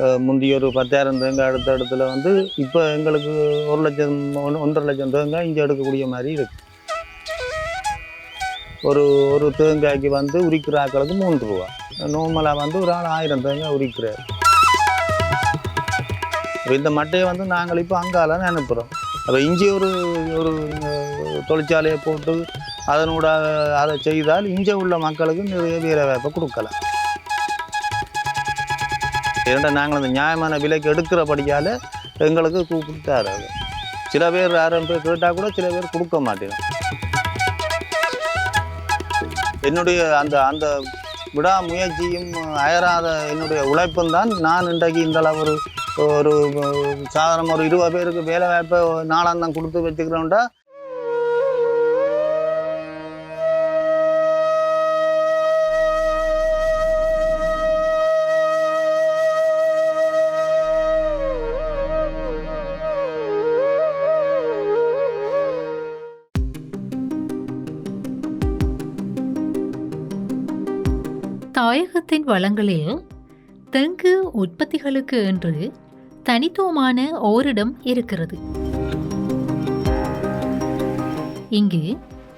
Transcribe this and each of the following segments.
முந்தைய ஒரு பத்தாயிரம் தேங்காய் அடுத்த இடத்துல வந்து இப்போ எங்களுக்கு ஒரு லட்சம் ஒன்று- ஒன்றரை லட்சம் தேங்காய் இங்கே எடுக்கக்கூடிய மாதிரி இருக்கு. ஒரு ஒரு தேங்காய்க்கு வந்து உரிக்கிற ஆக்களுக்கு மூன்று ரூபா. நார்மலாக வந்து ஒரு ஆள் ஆயிரம் தேங்காய் உரிக்கிறார். இப்போ இந்த மட்டையை வந்து நாங்கள் இப்போ அங்கால அனுப்புகிறோம் அப்போ இஞ்சி ஒரு ஒரு தொழிற்சாலையை போட்டு அதனோட அதை செய்தால் இங்கே உள்ள மக்களுக்கு நிறைய வேலை வாய்ப்பை கொடுக்கலாம். ஏன்னா நாங்கள் அந்த நியாயமான விலைக்கு எடுக்கிறபடியால் எங்களுக்கு கூப்பிட்டாரு அது சில பேர் யாரும் பேர் கேட்டால் கூட சில பேர் கொடுக்க மாட்டேன். என்னுடைய அந்த அந்த விடாமுயற்சியும் அயராத என்னுடைய உழைப்பும் தான் நான் இன்றைக்கு இந்த அளவு ஒரு ஒரு சாதாரண ஒரு இருபது பேருக்கு வேலை வாய்ப்பை நாளாந்தம் கொடுத்து வச்சுக்கிறோம்டா தாயகத்தின் வளங்களில் தெங்கு உற்பத்திகளுக்கு என்று தனித்துவமான ஓரிடம் இருக்கிறது. இங்கு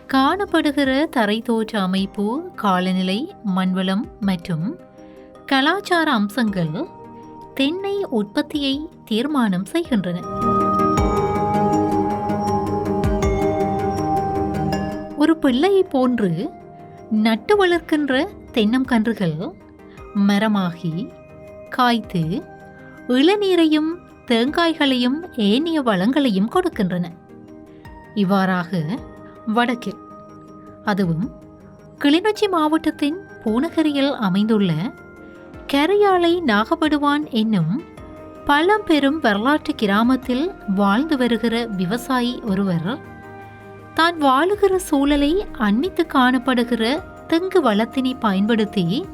காணப்படுகிற தரைத்தோற்ற அமைப்பு காலநிலை மண்வளம் மற்றும் கலாச்சார அம்சங்கள் தென்னை உற்பத்தியை தீர்மானம் செய்கின்றன. ஒரு பிள்ளையை போன்று நட்டு வளர்க்கின்ற தென்னங்கன்றுகள் மரமாகி காய்த்து இளநீரையும் தேங்காய்களையும் ஏனைய வளங்களையும் கொடுக்கின்றன. இவ்வாறாக வடக்கில் அதுவும் கிளிநொச்சி மாவட்டத்தின் பூனகரியில் அமைந்துள்ள கரையாலை நாகப்படுவான் என்னும் பழம்பெரும் வரலாற்று கிராமத்தில் வாழ்ந்து வருகிற விவசாயி ஒருவர் தான் வாழுகிற சூழலை அண்மித்து காணப்படுகிற தெங்கு வளத்தினை பயன்படுத்தி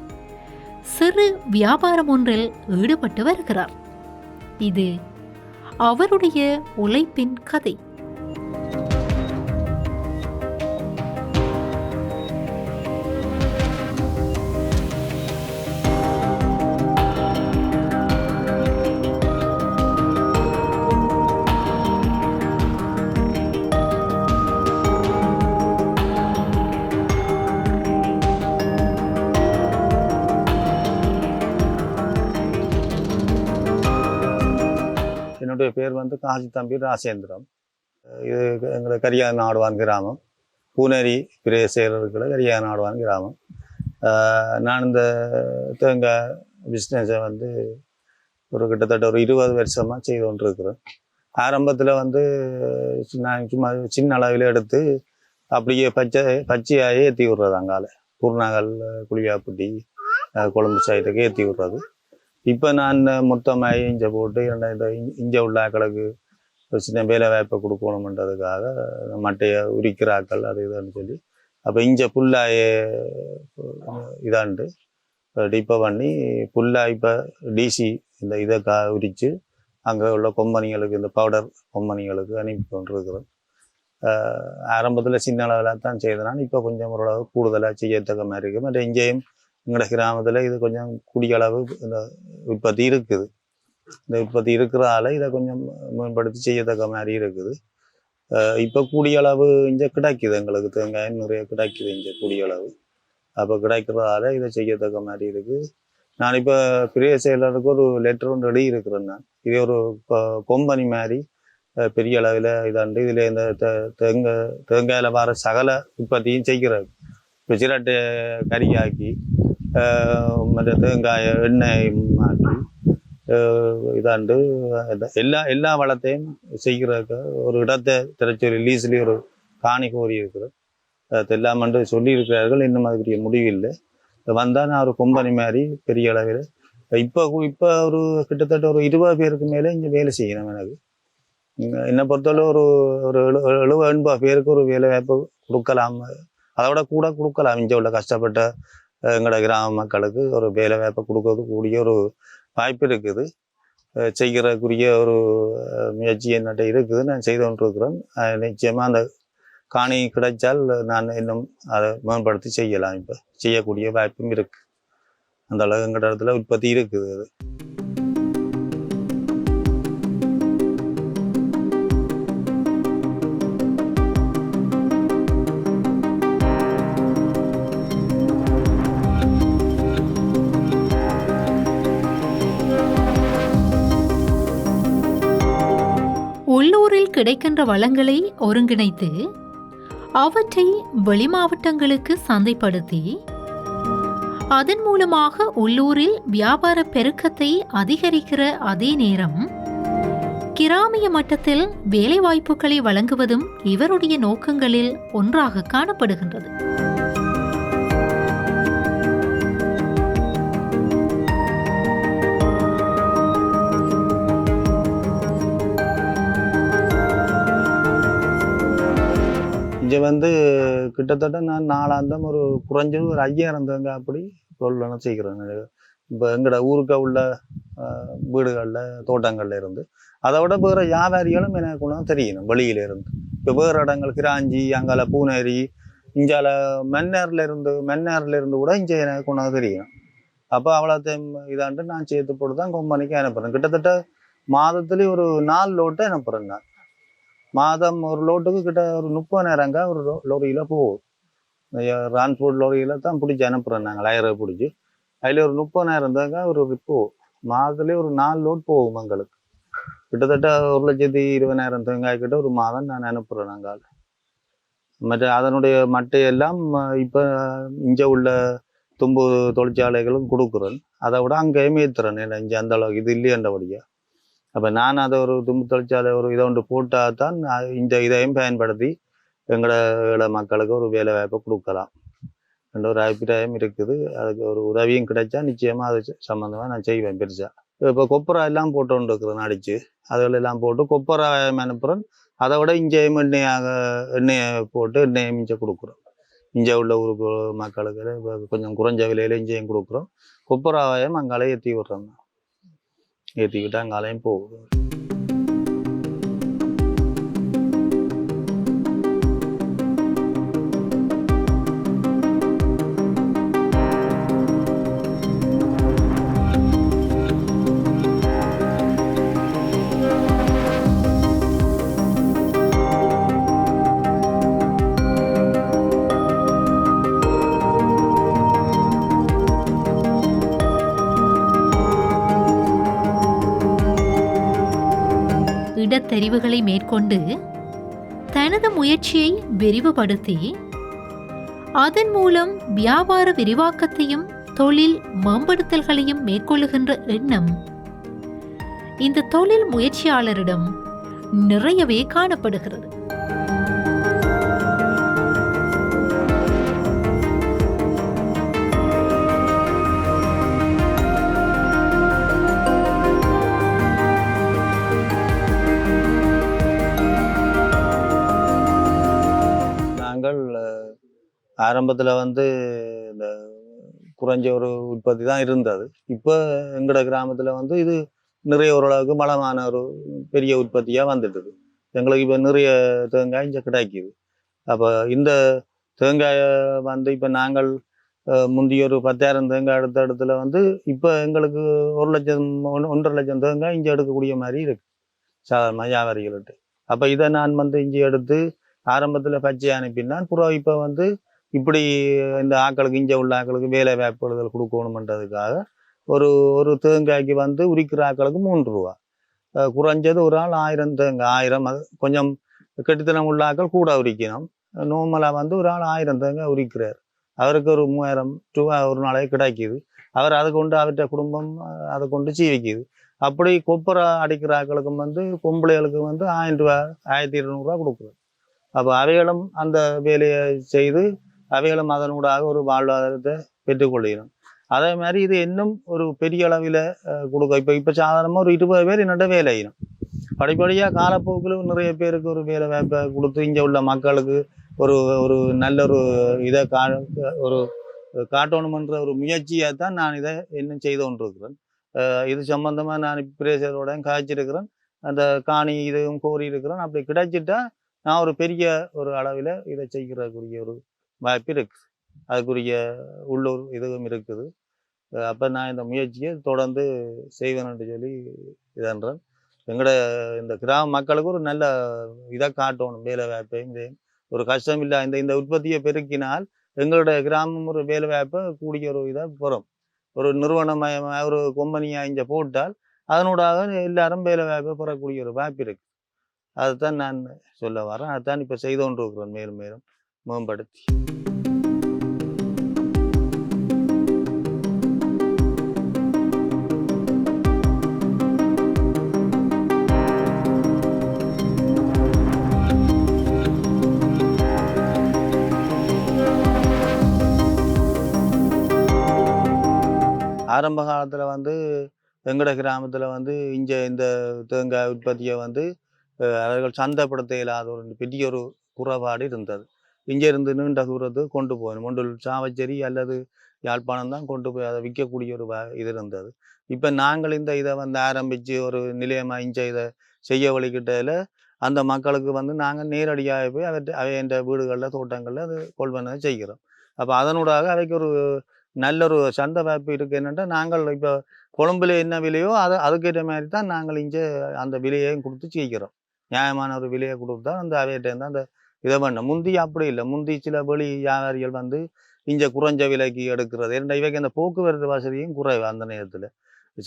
சிறு வியாபாரம் ஒன்றில் ஈடுபட்டு வருகிறார். இது அவருடைய உழைப்பின் கதை. வந்து காசி தம்பி ராசேந்திரம். இது எங்களை கரியா நாடுவான் கிராமம். பூனேரி பிரதேசத்தில் இருக்கிற கரியா நாடுவான் கிராமம். நான் இந்த தேங்காய் பிஸ்னஸை வந்து ஒரு கிட்டத்தட்ட ஒரு இருபது வருஷமாக செய்து கொண்டிருக்கிறேன். ஆரம்பத்தில் வந்து நான் சும்மா சின்ன அளவில் எடுத்து அப்படியே பச்சை பச்சையாகவே ஏற்றி விடுறது அங்கால. குருநாகல் குளியாப்பட்டி குழம்பு கொழும்பு சைடுக்கு ஏற்றி விடுறது. இப்போ நான் மொத்தமாக இஞ்சை போட்டு இந்த இஞ்ச உள்ள ஆக்களுக்கு ஒரு சின்ன வேலை வாய்ப்பை கொடுக்கணுமன்றதுக்காக மட்டையை உரிக்கிற ஆக்கள் அது இதுன்னு சொல்லி. அப்போ இஞ்ச புல்லாய இதாண்டு டிப்பை பண்ணி புல்லாக இப்போ டிசி இந்த இதை கா உரித்து அங்கே உள்ள கொம்பனிகளுக்கு இந்த பவுடர் கொம்பனிகளுக்கு அனுப்பி கொண்டிருக்கிறோம். ஆரம்பத்தில் சின்ன அளவில் தான் செய்தனால் இப்போ கொஞ்சம் ஓரளவு கூடுதலாக செய்யத்தக்க மாதிரி இருக்குது மற்ற இங்கேயும் எங்களோட கிராமத்தில் இது கொஞ்சம் கூடிய அளவு இந்த உற்பத்தி இருக்குது. இந்த உற்பத்தி இருக்கிறதால இதை கொஞ்சம் மேம்படுத்தி செய்யத்தக்க மாதிரி இருக்குது. இப்போ கூடிய அளவு இங்கே கிடைக்குது. எங்களுக்கு தேங்காய் நிறைய கிடைக்குது இங்கே கூடிய அளவு. அப்போ கிடைக்கிறதால இதை செய்யத்தக்க மாதிரி இருக்குது நான் இப்போ பெரிய செயலருக்கு ஒரு லெட்டர் ஒன்று எழுதி இருக்கிறேன் நான். இது ஒரு கொம்பனி மாதிரி பெரிய அளவில் இதாண்டு இதில் இந்த தே- தேங்க தேங்காயில் வர சகல உற்பத்தியும் செய்கிறது இப்போ சிரட்டை கறியாக்கி மற்ற தேங்காய் எண்ணெய் மாற்றி ஆஹ் இதாண்டு எல்லா எல்லா வளத்தையும் செய்கிறதுக்கு ஒரு இடத்தை திரைச்சொல்லி லீஸ்லேயே ஒரு காணி கோரி இருக்கிறோம் அது எல்லாம் சொல்லியிருக்கிறார்கள் இன்னும் அதுக்குரிய முடிவில்லை வந்தால் நான் ஒரு கொம்பனி மாதிரி பெரிய அளவில் இப்போ இப்போ ஒரு கிட்டத்தட்ட ஒரு இருபது பேருக்கு மேலே இங்கே வேலை செய்யணும் எனக்கு என்னை பொறுத்தவரை ஒரு ஒரு எழு எழுபது எண்பது பேருக்கு ஒரு வேலை வாய்ப்பு கொடுக்கலாம் அதை விட கூட கொடுக்கலாம் இங்கே உள்ள கஷ்டப்பட்ட எங்களோட கிராம மக்களுக்கு ஒரு வேலை வாய்ப்பை கொடுக்கறது கூடிய ஒரு வாய்ப்பு இருக்குது. செய்கிறக்குரிய செய்கிறதுக்குரிய ஒரு முயற்சி என்னட்ட இருக்குது. நான் செய்து கொண்டிருக்கிறேன். நிச்சயமாக அந்த காணி கிடைச்சால் நான் இன்னும் அதை மேம்படுத்தி செய்யலாம். இப்போ செய்யக்கூடிய வாய்ப்பும் இருக்குது அந்த அளவு எங்கள் இடத்துல உற்பத்தி இருக்குது அது. கிடைக்கின்ற வளங்களை ஒருங்கிணைத்து அவற்றை வெளிமாவட்டங்களுக்கு சந்தைப்படுத்தி அதன் மூலமாக உள்ளூரில் வியாபார பெருக்கத்தை அதிகரிக்கிற அதே நேரம் கிராமிய மட்டத்தில் வேலைவாய்ப்புகளை வழங்குவதும் இவருடைய நோக்கங்களில் ஒன்றாக காணப்படுகின்றது. இங்கே வந்து கிட்டத்தட்ட நான் நாலாந்தம் ஒரு குறைஞ்சது ஒரு ஐயாயிரம் தங்க அப்படி தொழில் செய்கிறேன் இப்போ எங்களோட ஊருக்கு உள்ள வீடுகளில் தோட்டங்களில் இருந்து. அதை விட வேறு வியாபாரிகளும் எனக்கு ஒன்றும் தெரியணும் வெளியில இருந்து. இப்போ வேறு இடங்கள் கிராஞ்சி அங்கால பூனேரி இங்கால மென்னேரில் இருந்து மென்னேரில் இருந்து கூட இங்கே எனக்கு ஒன்றும் தெரியணும். அப்போ அவ்வளோத்தையும் இதாண்டு நான் சேர்த்து போட்டு தான் கம்பெனிக்கு அனுப்புகிறேன் கிட்டத்தட்ட மாதத்துலேயும் ஒரு நாலு லோட்டை அனுப்புகிறேன் நான். மாதம் ஒரு லோட்டுக்கு கிட்ட ஒரு முப்பதாயிரங்க ஒரு லோரியில் போகும். டிரான்ஸ்போர்ட் லோரியில் தான் பிடிச்சி அனுப்புகிறோம் நாங்கள் லயரை பிடிச்சி. அதில் ஒரு முப்பதாயிரம் தாங்க ஒரு போகும். மாதத்துலேயே ஒரு நாலு லோட் போகும் எங்களுக்கு. கிட்டத்தட்ட ஒரு லட்சத்தி இருபதாயிரம் தேங்காய் கிட்ட ஒரு மாதம் நான் அனுப்புகிறேன் நாங்கள் மற்ற அதனுடைய மட்டையெல்லாம் இப்போ இங்கே உள்ள தும்பு தொழிற்சாலைகளும் கொடுக்குறேன் அதை விட அங்கேயுமே ஏற்றுறேன் ஏன்னா இங்கே அந்த அளவுக்கு. இது இல்லையன்றபடியாக அப்போ நான் அதை ஒரு தும்பு தொழிற்சாலை ஒரு இதை ஒன்று போட்டால் தான் நான் இந்த இதையும் பயன்படுத்தி எங்களோட மக்களுக்கு ஒரு வேலை வாய்ப்பை கொடுக்கலாம். என்ற ஒரு அபிப்பிராயம் இருக்குது. அதுக்கு ஒரு உதவியும் கிடைச்சா நிச்சயமாக அது சம்மந்தமாக நான் செய்வேன் பெருசாக இப்போ கொப்பரா எல்லாம் போட்டு கொண்டு இருக்கிறேன் அடித்து அதுகள் எல்லாம் போட்டு கொப்பரா அனுப்புகிறேன் அதை விட இஞ்சையும் எண்ணெயாக எண்ணெயை போட்டு எண்ணெயை மிஞ்ச கொடுக்குறோம். இஞ்ச உள்ள ஊருக்கு மக்களுக்கு இப்போ கொஞ்சம் குறைஞ்ச விலையில இஞ்சையும் கொடுக்குறோம். கொப்பராவையும் அங்காலே ஏற்றி விட்றோம் ஏற்றிக்கிட்டு அங்காலையும் போகுது தெரிவுகளை மேற்கொண்டு தனது முயற்சியை விரிவுபடுத்தி அதன் மூலம் வியாபார விரிவாக்கத்தையும் தொழில் மேம்படுத்தல்களையும் மேற்கொள்ளுகின்ற எண்ணம். இந்த தொழில் முயற்சியாளரிடம் நிறையவே காணப்படுகிறது. ஆரம்பத்தில் வந்து இந்த குறைஞ்ச ஒரு உற்பத்தி தான் இருந்தது. இப்போ எங்களோட கிராமத்தில் வந்து இது நிறைய ஓரளவுக்கு மலமான ஒரு பெரிய உற்பத்தியாக வந்துட்டுது. எங்களுக்கு இப்போ நிறைய தேங்காய் இங்கே கிடைக்குது. அப்போ இந்த தேங்காயை வந்து இப்போ நாங்கள் முந்தைய ஒரு பத்தாயிரம் தேங்காய் எடுத்த இடத்துல வந்து இப்போ எங்களுக்கு ஒரு லட்சம் ஒன்றரை லட்சம் தேங்காய் இங்கே எடுக்கக்கூடிய மாதிரி இருக்கு. சாதாரண வியாபாரிகள்கிட்ட அப்போ இதை நான் வந்து இங்கே எடுத்து ஆரம்பத்தில் பச்சை அனுப்பினான் புறம் இப்போ வந்து இப்படி இந்த ஆக்களுக்கு இங்கே உள்ள ஆக்களுக்கு வேலை வாய்ப்புகள் கொடுக்கணுமன்றதுக்காக ஒரு ஒரு தேங்காய்க்கு வந்து உரிக்கிற ஆக்களுக்கு மூன்று ரூபா. குறைஞ்சது ஒரு ஆள் ஆயிரம் தேங்காய் ஆயிரம் அது கொஞ்சம் கெட்டுத்தனம் உள்ள ஆக்கள் கூட உரிக்கணும். நோமலாக வந்து ஒரு ஆள் ஆயிரம் தேங்காய் உரிக்கிறார். அவருக்கு ஒரு மூவாயிரம் ரூபா ஒரு நாளைக்கு கிடைக்குது. அவர் அதை கொண்டு அவர்கிட்ட குடும்பம் அதை கொண்டு ஜீவிக்குது. அப்படி கொப்பரை அடிக்கிற ஆக்களுக்கும் வந்து பொம்பளைகளுக்கு வந்து ஆயிரம் ரூபா ஆயிரத்தி இருநூறுவா கொடுக்குறது அப்போ அவைகளும் அந்த வேலையை செய்து அவைகளும் அதனூடாக ஒரு வாழ்வாதாரத்தை பெற்றுக்கொள்கிறோம் அதே மாதிரி இது இன்னும் ஒரு பெரிய அளவில் கொடுக்க இப்போ இப்போ சாதாரணமாக ஒரு இருபது பேர் என்னோட வேலை செய்யணும். படிப்படியாக காலப்போக்கில் நிறைய பேருக்கு ஒரு வேலை வாய்ப்பை கொடுத்து இங்கே உள்ள மக்களுக்கு ஒரு ஒரு நல்ல ஒரு இதை கா ஒரு காட்டணுமன்ற ஒரு முயற்சியாக தான் நான் இதை இன்னும் செய்து கொண்டிருக்கிறேன். இது சம்பந்தமாக நான் பிரேசரோட காய்ச்சிருக்கிறேன். அந்த காணி இதுவும் கோரி இருக்கிறேன். அப்படி கிடைச்சிட்டா நான் ஒரு பெரிய ஒரு அளவில் இதை செய்கிறதுக்குரிய ஒரு வாய்ப்பு இருக்குது அதுக்குரிய உள்ளூர் இதுவும் இருக்குது. அப்போ நான் இந்த முயற்சியை தொடர்ந்து செய்வேன் சொல்லி இதன்றேன் எங்களோட இந்த கிராம மக்களுக்கு ஒரு நல்ல இதை காட்டணும் வேலை வாய்ப்பையும் இதையும் ஒரு கஷ்டம் இல்லை இந்த இந்த உற்பத்தியை பெருக்கினால் எங்களோட கிராமம் ஒரு வேலை வாய்ப்பை கூடிய ஒரு இதாக பெறும். ஒரு நிறுவனமயமாக ஒரு கொம்பனியாக இங்கே போட்டால் அதனூடாக எல்லாரும் வேலை வாய்ப்பை பெறக்கூடிய ஒரு வாய்ப்பு இருக்குது அதுதான் நான் சொல்ல வரேன். அதுதான் இப்போ செய்து கொண்டிருக்கிறேன் மேலும் மேலும். மேம்படுத்தி. ஆரம்ப காலத்தில் வந்து எங்கட கிராமத்தில் வந்து இங்கே இந்த தேங்காய் உற்பத்தியை வந்து அவர்கள் சந்தைப்படுத்த இல்லாத ஒரு பெரிய ஒரு குறைபாடு இருந்தது. இங்கே இருந்து நீண்ட தூரத்துக்கு கொண்டு போகணும். ஒன்று சாவச்சேரி அல்லது யாழ்ப்பாணம் தான் கொண்டு போய் அதை விற்கக்கூடிய ஒரு வ- இது இருந்தது. இப்போ நாங்கள் இந்த இதை வந்து ஆரம்பித்து ஒரு நிலையமாக இஞ்ச இதை செய்ய வழிகிட்டதில் அந்த மக்களுக்கு வந்து நாங்கள் நேரடியாக போய் அவற்றை அவையன்ற வீடுகளில் தோட்டங்களில் அது கொள்வனை செய்கிறோம். அப்போ அதனூடாக அவைக்கு ஒரு நல்ல ஒரு சந்தை வாய்ப்பு இருக்கு என்னென்னா நாங்கள் இப்போ கொழும்புல என்ன விலையோ அதை அதுக்கேற்ற மாதிரி தான் நாங்கள் இங்கே அந்த விலையையும் கொடுத்து செய்கிறோம். நியாயமான ஒரு விலையை கொடுத்து தான் அந்த அவையிட்ட அந்த இதை பண்ண. முந்தி அப்படி இல்லை. முந்தி சில வெளி வியாபாரிகள் வந்து இங்கே குறைஞ்ச விலைக்கு எடுக்கிறது. ஏன்னா இவைக்கு அந்த போக்குவரத்து வசதியும் குறைவு அந்த நேரத்தில்.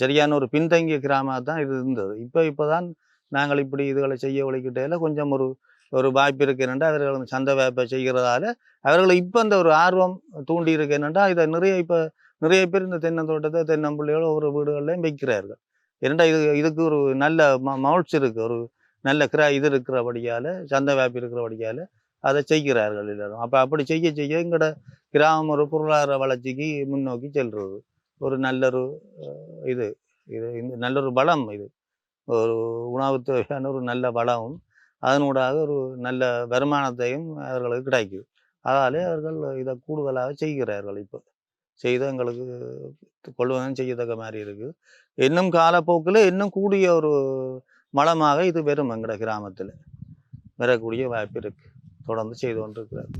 சரியான ஒரு பின்தங்கிய கிராமம் தான் இது இருந்தது. இப்போ இப்போ தான் நாங்கள் இப்படி இதுகளை செய்ய ஒழிக்கிட்டதில் கொஞ்சம் ஒரு ஒரு வாய்ப்பு இருக்கு. அவர்கள் சந்தை வாய்ப்பை செய்கிறதால அவர்களை இப்போ அந்த ஒரு ஆர்வம் தூண்டி இருக்கு. என்னென்னா இதை நிறைய இப்போ நிறைய பேர் இந்த தென்னந்தோட்டத்தை தென்னம்பிள்ளையோட ஒவ்வொரு வீடுகள்லையும் வைக்கிறார்கள் ஏன்னா இது இதுக்கு ஒரு நல்ல ம மகிழ்ச்சி இருக்குது ஒரு நல்ல கிரா இது இருக்கிறபடியால் சந்தை வாய்ப்பு இருக்கிறபடியால் அதை செய்கிறார்கள் எல்லாரும். அப்போ அப்படி செய்ய செய்ய எங்களோட கிராமம் ஒரு பொருளாதார வளர்ச்சிக்கு முன்னோக்கி செல்றது. ஒரு நல்ல ஒரு இது இது இந்த நல்ல ஒரு பலம் இது. ஒரு உணவு தேவையான ஒரு நல்ல பலமும் அதனூடாக ஒரு நல்ல வருமானத்தையும் அவர்களுக்கு கிடைக்குது. அதாலே அவர்கள் இதை கூடுதலாக செய்கிறார்கள் இப்போ. செய்து எங்களுக்கு கொள்வதும் செய்யத்தக்க மாதிரி இருக்குது. இன்னும் காலப்போக்கில் இன்னும் கூடிய ஒரு மலமாக இது வெறும் எங்கட கிராமத்தில். வரக்கூடிய வாய்ப்பு இருக்குது தொடர்ந்து செய்து கொண்டிருக்கிறார்.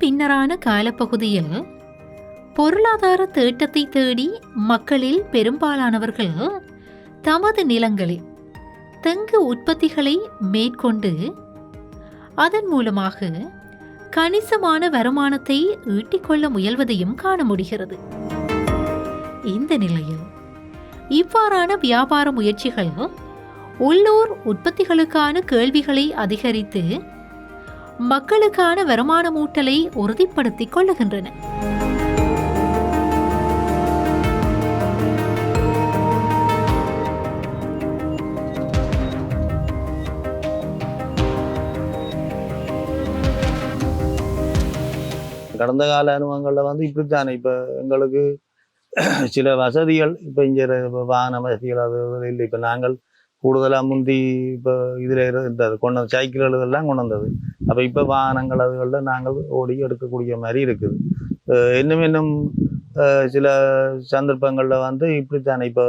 பின்னரான காலப்பகுதியில் பொருளாதார தேட்டத்தை தேடி மக்களில் பெரும்பாலானவர்கள் தமது நிலங்களில் தெங்கு உற்பத்திகளை மேற்கொண்டு அதன் மூலமாக கணிசமான வருமானத்தை ஈட்டிக்கொள்ள முயல்வதையும் காண முடிகிறது. இந்த நிலையில் இவ்வாறான வியாபார முயற்சிகள் உள்ளூர் உற்பத்திகளுக்கான கேள்விகளை அதிகரித்து மக்களுக்கான வருமானமூட்டலை உறுதிப்படுத்திக் கொள்ளுகின்றன. கடந்த கால அனுபவங்களில் வந்து இப்படித்தானே. இப்போ எங்களுக்கு சில வசதிகள் இப்போ இங்கே வாகன வசதிகள் அது இல்லை. இப்போ நாங்கள் கூடுதலாக முந்தி இப்போ இதில் இருந்தது. கொண்டு வந்து சைக்கிள்கள் எல்லாம் கொண்டு வந்தது. அப்போ இப்போ வாகனங்கள் அதுகளில் நாங்கள் ஓடி எடுக்கக்கூடிய மாதிரி இருக்குது. இன்னும் இன்னும் சில சந்தர்ப்பங்களில் வந்து இப்படித்தானே. இப்போ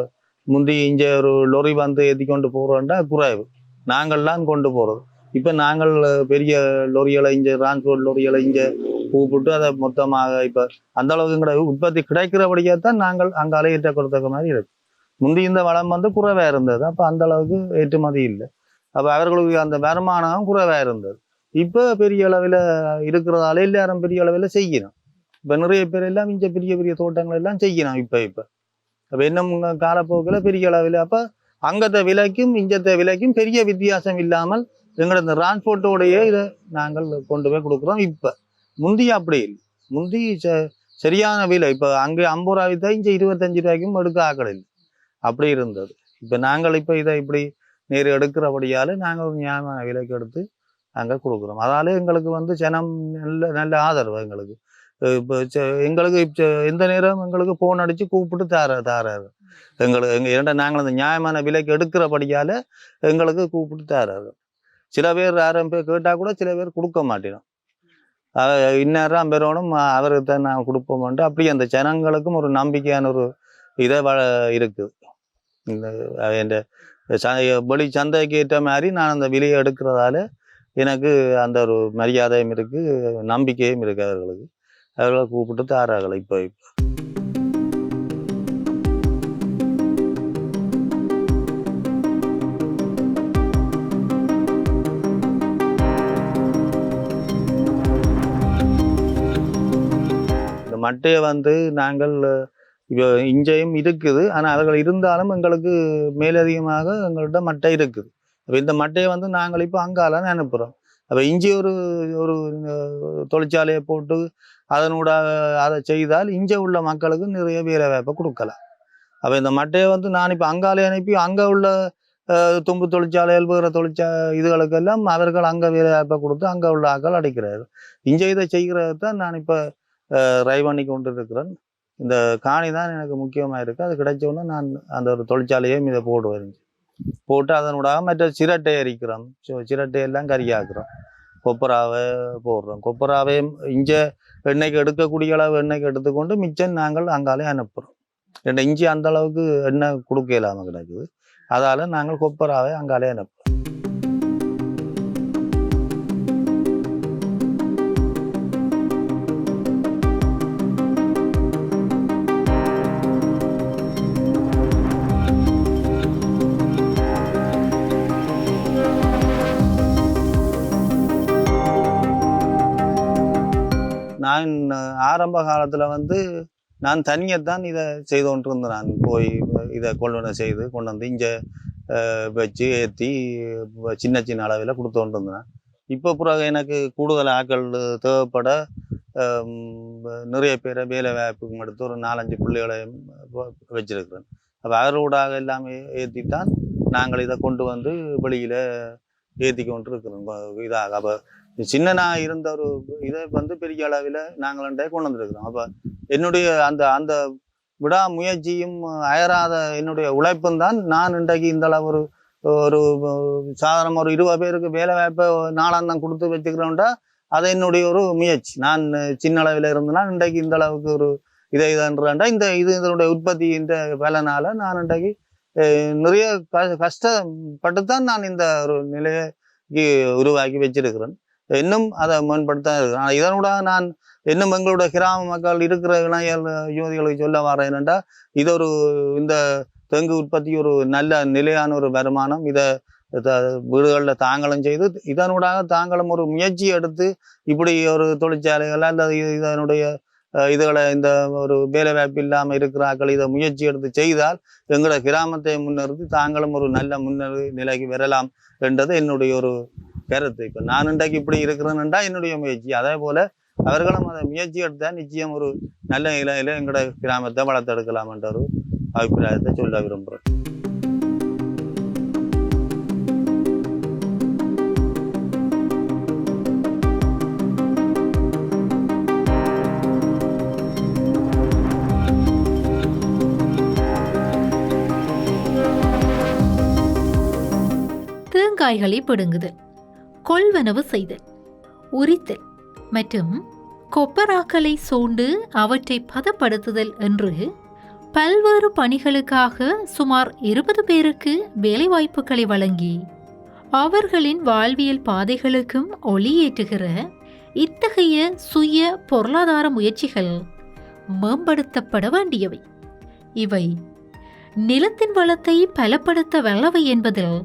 முந்தி இங்கே ஒரு லொரி வந்து ஏற்றி கொண்டு போகிறோம்னா குறைவு. நாங்கள்லாம் கொண்டு போகிறது இப்போ நாங்கள் பெரிய லொரிகளை இங்கே டிரான்ஸ்போர்ட் லொரிகளை இங்கே கூப்பிட்டு அதை மொத்தமாக இப்போ அந்த அளவுக்கு உற்பத்தி கிடைக்கிறபடியாக தான் நாங்கள் அங்காலே கொடுத்த மாதிரி இருக்கு. முந்தி இந்த வளம் வந்து குறைவாக இருந்தது. அப்போ அந்த அளவுக்கு ஏற்றுமதி இல்லை. அப்போ அவர்களுக்கு அந்த வருமானம் குறைவாக இருந்தது. இப்போ பெரிய அளவில் இருக்கிறதால எல்லாரும் பெரிய அளவில் செய்யணும். இப்போ நிறைய பேர் எல்லாம் இங்கே பெரிய பெரிய தோட்டங்கள் எல்லாம் செய்யணும் இப்போ இப்போ. அப்போ இன்னும் காலப்போக்கில் பெரிய அளவில் அப்போ அங்கத்த விலைக்கும் இஞ்சத்தை விலைக்கும் பெரிய வித்தியாசம் இல்லாமல் எங்களோட இந்த டிரான்ஸ்போர்ட்டோடையே இதை நாங்கள் கொண்டு போய் கொடுக்குறோம் இப்போ. முந்தி அப்படி இல்லை. முந்தி ச- சரியான விலை. இப்போ அங்கே ஐம்பது ரூபா வித்தா இங்கே இருபத்தஞ்சு ரூபாய்க்கும் எடுக்க ஆக்கள் இல்லை. அப்படி இருந்தது. இப்போ நாங்கள் இப்போ இதை இப்படி நேர் எடுக்கிறபடியால் நாங்கள் ஒரு நியாயமான விலைக்கு எடுத்து அங்கே கொடுக்குறோம். அதால எங்களுக்கு வந்து ஜனம் நல்ல நல்ல ஆதரவு எங்களுக்கு. இப்போ எங்களுக்கு இப்போ எந்த நேரம் எங்களுக்கு ஃபோன் அடித்து கூப்பிட்டு தார தாராரு. எங்களுக்கு எங்கள் ஏன்டா நாங்கள் அந்த நியாயமான விலைக்கு எடுக்கிறபடியால் எங்களுக்கு கூப்பிட்டு தாராரு. சில பேர் யாரும் பேர் கேட்டால் கூட சில பேர் கொடுக்க மாட்டேனோம். இந்நேரம் பெறணும் அவருக்கு தான் நான் கொடுப்போம்ட்டு அப்படி அந்த ஜனங்களுக்கும் ஒரு நம்பிக்கையான ஒரு இதை வ இருக்குது இந்த என் வெளி சந்தைக்கு ஏற்ற மாதிரி நான் அந்த விலையை எடுக்கிறதால எனக்கு அந்த ஒரு மரியாதையும் இருக்குது நம்பிக்கையும் இருக்குது அவர்களுக்கு. அவர்களை கூப்பிட்டு தாரார்கள் இப்போ இப்போ. இந்த மட்டையை வந்து நாங்கள் இப்போ இஞ்சையும் இருக்குது. ஆனால் அவர்கள் இருந்தாலும் எங்களுக்கு மேலதிகமாக எங்கள்கிட்ட மட்டை இருக்குது. அப்போ இந்த மட்டையை வந்து நாங்கள் இப்போ அங்காலன்னு அனுப்புகிறோம் அப்போ இஞ்சி ஒரு ஒரு தொழிற்சாலையை போட்டு அதனூடாக அதை செய்தால் இஞ்சை உள்ள மக்களுக்கு நிறைய வேலை வாய்ப்பை கொடுக்கலாம். அப்போ இந்த மட்டையை வந்து நான் இப்போ அங்காலே அனுப்பி அங்கே உள்ள தும்பு தொழிற்சாலைகள் வேறு தொழிற்சா இதுகளுக்கெல்லாம் அவர்கள் அங்கே வேலை வாய்ப்பை கொடுத்து அங்கே உள்ள ஆக்கள் அடைக்கிறார்கள். இஞ்சை இதை செய்கிறது தான் நான் இப்போ ட்ரை பண்ணி கொண்டு இருக்கிறேன் இந்த காணி தான் எனக்கு முக்கியமாக இருக்குது அது கிடைச்ச நான் அந்த ஒரு தொழிற்சாலையே இதை போடுவேன் போட்டு அதனூடாக மற்ற சிரட்டை அரிக்கிறோம். சி- சிரட்டை எல்லாம் கறியாக்குறோம் கொப்பராவை போடுறோம். கொப்பராவையும் இங்கே எண்ணெய்க்கு எடுக்கக்கூடிய அளவு எண்ணெய்க்கு எடுத்துக்கொண்டு மிச்சம் நாங்கள் அங்காலே அனுப்புகிறோம் ரெண்டு இஞ்சி அந்த அளவுக்கு எண்ணெய் கொடுக்க இல்லாமல் கிடக்குது. அதால் நாங்கள் கொப்பராவை அங்காலே அனுப்புகிறோம் நான் ஆரம்ப காலத்தில் வந்து நான் தனியத்தான் இதை செய்து கொண்டிருந்தேன். நான் போய் இதை கொள்வனை செய்து கொண்டு வந்து இங்கே வச்சு ஏற்றி சின்ன சின்ன அளவில் கொடுத்து கொண்டு இருந்தேன் இப்போ பிறகு எனக்கு கூடுதல் ஆட்கள் தேவைப்பட நிறைய பேரை வேலை வாய்ப்புக்கும் எடுத்து ஒரு நாலஞ்சு பிள்ளைகளையும் வச்சிருக்கிறேன். அப்போ அவர்களூடாக எல்லாமே ஏற்றித்தான் நாங்கள் இதை கொண்டு வந்து வெளியில் ஏற்றி கொண்டு இருக்கிறோம் இதாக அப்போ சின்னனா இருந்த ஒரு இதை வந்து பெரிய அளவில் நாங்கள் கொண்டு வந்திருக்கிறோம். அப்போ என்னுடைய அந்த அந்த விடா முயற்சியும் அயராத என்னுடைய உழைப்பும் தான் நான் இன்றைக்கு இந்த அளவு ஒரு ஒரு சாதாரண ஒரு இருபது பேருக்கு வேலை வாய்ப்பை நாளாந்தம் கொடுத்து வச்சுக்கிறோம்டா அது என்னுடைய ஒரு முயற்சி. நான் சின்ன அளவில் இருந்தேன்னா இன்றைக்கு இந்த அளவுக்கு ஒரு இதை இதுன்றா இந்த இது இதனுடைய உற்பத்தி இந்த வேலைனால நான் இன்றைக்கு நிறைய க கஷ்டப்பட்டு தான் நான் இந்த ஒரு நிலையை உருவாக்கி வச்சிருக்கிறேன். இன்னும் அதை மேம்படுத்த இருக்கிறேன் இதனோட நான் இன்னும் எங்களோட கிராம மக்கள் இருக்கிற இளைஞர் யுவதிகளுக்கு சொல்ல வரேன் என்னென்றா இது ஒரு இந்த தெங்கு உற்பத்தி ஒரு நல்ல நிலையான ஒரு வருமானம். இதை வீடுகளில் தாங்களும் செய்து இதனூடாக தாங்களும் ஒரு முயற்சி எடுத்து இப்படி ஒரு தொழிற்சாலைகள் அல்லது இதனுடைய இதுகளை இந்த ஒரு வேலைவாய்ப்பு இல்லாமல் இருக்கிறார்கள் இதை முயற்சி எடுத்து செய்தால் எங்களோட கிராமத்தை முன்னிறுத்தி தாங்களும் ஒரு நல்ல முன்னேறு நிலைக்கு வரலாம் என்றது என்னுடைய ஒரு கருத்து. இப்போ நான் இன்றைக்கு இப்படி இருக்கிறேன்டா என்னுடைய முயற்சி. அதே போல அவர்களும் அதை முயற்சி எடுத்தால் நிச்சயம் ஒரு நல்ல நிலையில எங்களோட கிராமத்தை வளர்த்தெடுக்கலாம் என்ற ஒரு அபிப்பிராயத்தை சொல்ல விரும்புகிறேன். தேங்காய்களை பிடுங்குதல். கொள்வனவு செய்தல். உரித்தல். மற்றும் கொப்பராக்களை சூண்டு அவற்றை பதப்படுத்துதல் என்று பல்வேறு பணிகளுக்காக சுமார் இருபது பேருக்கு வேலைவாய்ப்புகளை வழங்கி அவர்களின் வாழ்வியல் பாதைகளுக்கும் ஒளியேற்றுகிற இத்தகைய சுய பொருளாதார முயற்சிகள் மேம்படுத்தப்பட வேண்டியவை. இவை நிலத்தின் வளத்தை பலப்படுத்த வல்லவை என்பதில்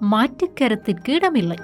மாற்றுக்கருத்திற்கு இடமில்லை.